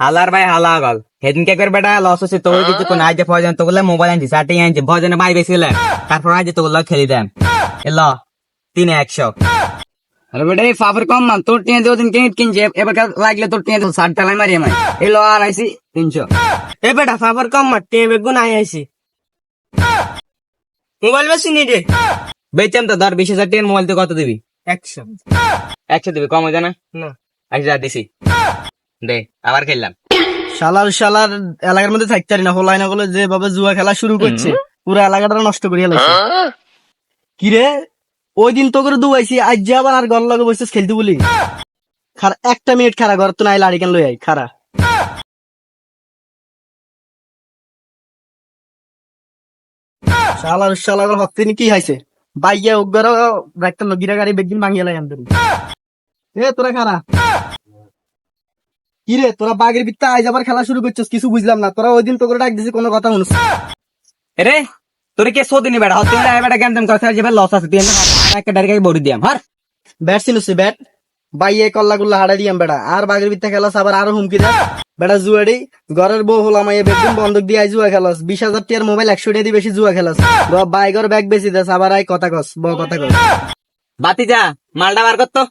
হালার ভাই হালা গল হেদিন কে করে বেটা লস হচ্ছে তোর কিছু কোন আজ ফজন তো মোবাইল আনছি সাটিং আনছি ভজনে ভাই বেশি তারপর আজ তো বলল খেলি দেন। এল তিন একশো। আরে বেটা এই ফাফর কম মান তোর টিয়া দিও দিন কিনে কিনছে? এবার লাগলে তোর টিয়া দিও ষাট টালাই মারি। আমি এলো আর আইসি তিনশো। এ বেটা ফাফার কম মার টিয়ে বেগুন আই আইছি। মোবাইল বেশি নি রে। বেচাম তো ধর বিশ হাজার টিয়ার মোবাইল তো কত দিবি? একশো। একশো দিবি কম হয়ে না? না। হাজার দিছি। দে আবার খেললাম। শালার শালার এলাকার মধ্যে থাকতে পারি না। হলাই না বলে যেভাবে জুয়া খেলা শুরু করছে পুরো এলাকাটা নষ্ট করিয়া লাগছে কি রে ওই দিন তো করে দুবাইছি আজ যে আবার আর ঘর লগে বসে খেলতে বলি। খারা একটা মিনিট খারা ঘর তো নাই লাড়ি কেন লই আই খারা। শালার শালার নি কি হাইছে বাইয়া উগর একটা লগিরা গাড়ি বেগদিন ভাঙিয়ে লাই এ তোরা খারা। কি রে তোরা বাঘের বিত্তা আজ আবার খেলা শুরু করছিস কিছু বুঝলাম না। তোরা ওই দিন তো করে ডাক দিছি কোনো কথা শুনিস রে তোর কে সোদিনি বেটা হতে বেটা গেম তেম কথা যাবে লস আছে তুই একটা ডাইরেক্ট বড়ি দিয়াম হার। Bat চিনুছি bat. বাইয়ে কল্লা গুল্লা হাড়া দিয়াম বেড়া আর বাঘের বিত্তা খেলাস আবার আরও হুমকি দেয়। বেটা জুয়াড়ি ঘরের বউ হলাম এই বেডরুম বন্ধক দিয়ে আই জুয়া খেলাস। বিশ হাজার টিয়ার মোবাইল একশো টাকা দিয়ে বেশি জুয়া খেলাস। বাইকর ব্যাগ বেশি দেস আবার আই কথা কস ব কথা কস। বাতি যা মালটা বার করতো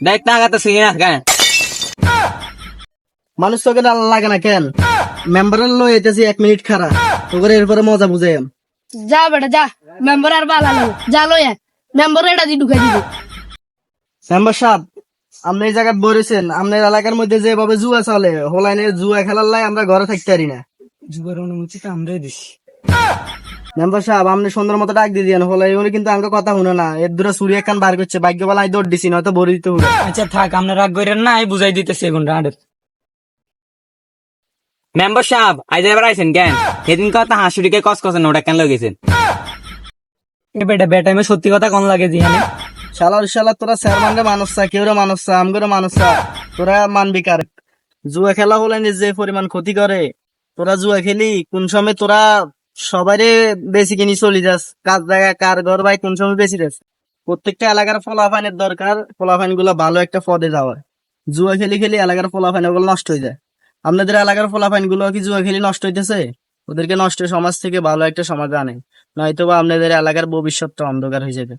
দেখ না গাতে সিগে কেন মানুষ তোকে ডাল লাগে না কেন মেম্বারের লই এতেছি এক মিনিট খারা তোকে এরপরে মজা বুঝাই যা বেটা যা মেম্বার আর বালা লাগো যা আয় মেম্বার এটা দি ঢুকাই দিব। মেম্বার সাহেব আপনি এই জায়গায় বলেছেন আপনার এলাকার মধ্যে যেভাবে জুয়া চলে হোলাইনে জুয়া খেলার লাই আমরা ঘরে থাকতে পারি না। যুগের অনুমতি তো আমরাই দিছি। মেম্বার সাহেব আপনি সুন্দর মতো ডাক দিয়ে দিয়েন হলাই উনি কিন্তু আমাকে কথা শুনে না। এর দূরে সুরি একখান বার করছে ভাগ্য বেলায় দৌড় দিছি নয়তো দিতে হবে। আচ্ছা থাক রাগ করেন না আমি বুঝাই দিতেছি এখন রাডের মেম্বার সাহেব আজ এবার আইছেন কেন? সেদিন কথা হাসুরিকে কস কসেন ওটা কেন লগেছেন এ বেটা বেটাইমে সত্যি কথা কোন লাগে শালা তোরা স্যার মানলে মানুষ চা কেউ মানুষ চা আমগরে মানুষ চা। তোরা মানবি কার? জুয়া খেলা হলে যে পরিমাণ ক্ষতি করে তোরা জুয়া খেলি কোন সময় তোরা সবারে বেশি কিনি চলি যাস। কাজ জায়গা কার ঘর ভাই কোন সময় বেশি যাস প্রত্যেকটা এলাকার ফলাফানের দরকার ফলাফানগুলো ভালো একটা পদে যাওয়ার। জুয়া খেলি খেলি এলাকার ফলাফানগুলো নষ্ট হয়ে যায়। আপনাদের এলাকার ফলাফানগুলো কি জুয়া খেলি নষ্ট হইতেছে? ওদেরকে নষ্ট সমাজ থেকে ভালো একটা সমাজ আনে। নয়তো বা আপনাদের এলাকার ভবিষ্যৎটা অন্ধকার হয়ে যাবে।